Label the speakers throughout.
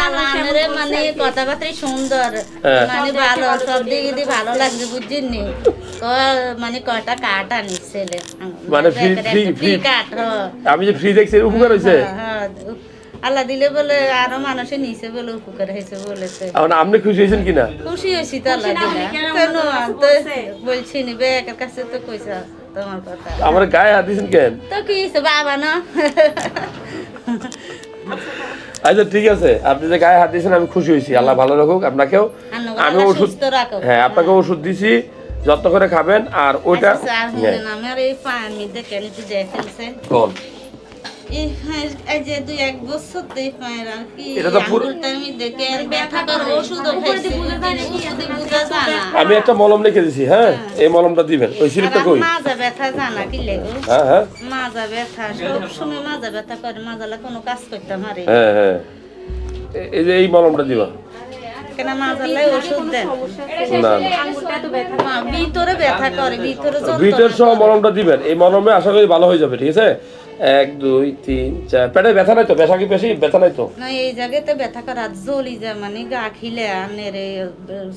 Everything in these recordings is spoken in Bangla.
Speaker 1: না মানে কথাবার্তাই সুন্দর।
Speaker 2: হ্যাঁ।
Speaker 1: মানে ভালো সব দিক দিয়ে ভালো লাগছে বুঝছিনি তো মানে কাঠ ছেলে
Speaker 2: মানে
Speaker 1: ফ্রি কাঠ হ্যাঁ।
Speaker 2: আমি যে ফ্রি দেখছি উপকার হয়েছে?
Speaker 1: হ্যাঁ, হ্যাঁ। আল্লাহ দিলে বলে আরও মানুষে নিচে বলে উপকার হয়েছে বলেছে।
Speaker 2: এখন আপনি খুশি হয়েছেন কিনা?
Speaker 1: খুশি হয়েছি তো আল্লাহ দিলে। কেন তো বলছি? নি বেকার কাছে তো কইছা তোমার কথা।
Speaker 2: আমার গায়ে হাত দিয়েছেন কেন?
Speaker 1: তো কি বাবা না?
Speaker 2: আচ্ছা ঠিক আছে। আপনি যে গায়ে হাত দিয়েছেন আমি খুশি হয়েছি। আল্লাহ ভালো রাখুক আপনাকেও। আমি ওষুধ হ্যাঁ আপনাকে ওষুধ দিছি যত্ন করে খাবেন আর ওইটা
Speaker 1: আচ্ছা,
Speaker 2: হ্যাঁ, কোন?
Speaker 1: এই হ্যাঁ, যে দুই এক বছর দেই পায়ের আর কি
Speaker 2: এটা তো পুরো-
Speaker 1: আমি দেখে আর ব্যথা করে ওষুধও খাইছি
Speaker 2: আমি একটা মলম লিখে দিছি হ্যাঁ? এই মলমটা দিবেন ওই সিরিপটা কই?
Speaker 1: মাজা ব্যথা জানা কি লেগো?
Speaker 2: হ্যাঁ হ্যাঁ।
Speaker 1: মাজা ব্যথা সব সময় মাজা ব্যথা করে মাজালা কোনো কাজ করতে পারে
Speaker 2: হ্যাঁ হ্যাঁ। এই যে এই মলমটা দিবা।
Speaker 1: কেন মাজালাই ওষুধ দেন।
Speaker 2: না না।
Speaker 1: মা, ভিতরে ব্যথা করে ভিতরে
Speaker 2: ভিতর সহ
Speaker 1: করে।
Speaker 2: মলমটা দিবেন। এই মলমে আশা করি ভালো হয়ে যাবে ঠিক আছে? এক দুই তিন চার। পেটে ব্যথা নাই তো? ব্যথা কি বেশি? ব্যথা নাই তো?
Speaker 1: না এই জায়গাতে ব্যথা করা জ্বলি যায় মানে গা খিলে আনের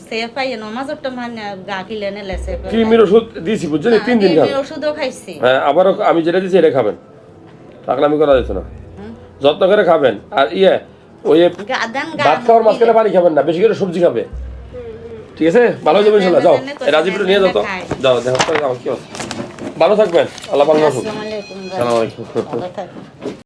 Speaker 1: সে পাই নমাজটা মানে গা খিলে নেলে সে
Speaker 2: ক্রিমির ওষুধ বুঝছেন? তিন দিন খাবেন
Speaker 1: ওষুধও খাইছি।
Speaker 2: হ্যাঁ আবারও আমি যেটা দিচ্ছি এটা খাবেন। পাগলামি করা যেত না। যত্ন করে খাবেন। আর ইয়ে ওই যে ভাত খাওয়ার মাঝখানে পানি খাবেন না বেশি করে সবজি খাবে। ঠিক আছে? ভালো হয়ে যাবে যাও। এই রাজীবটা নিয়ে যাও যাও দেখো যাও কি অবস্থা? ভালো থাকবেন। আল্লাহ ভালো রাখুন
Speaker 1: আসসালামু আলাইকুম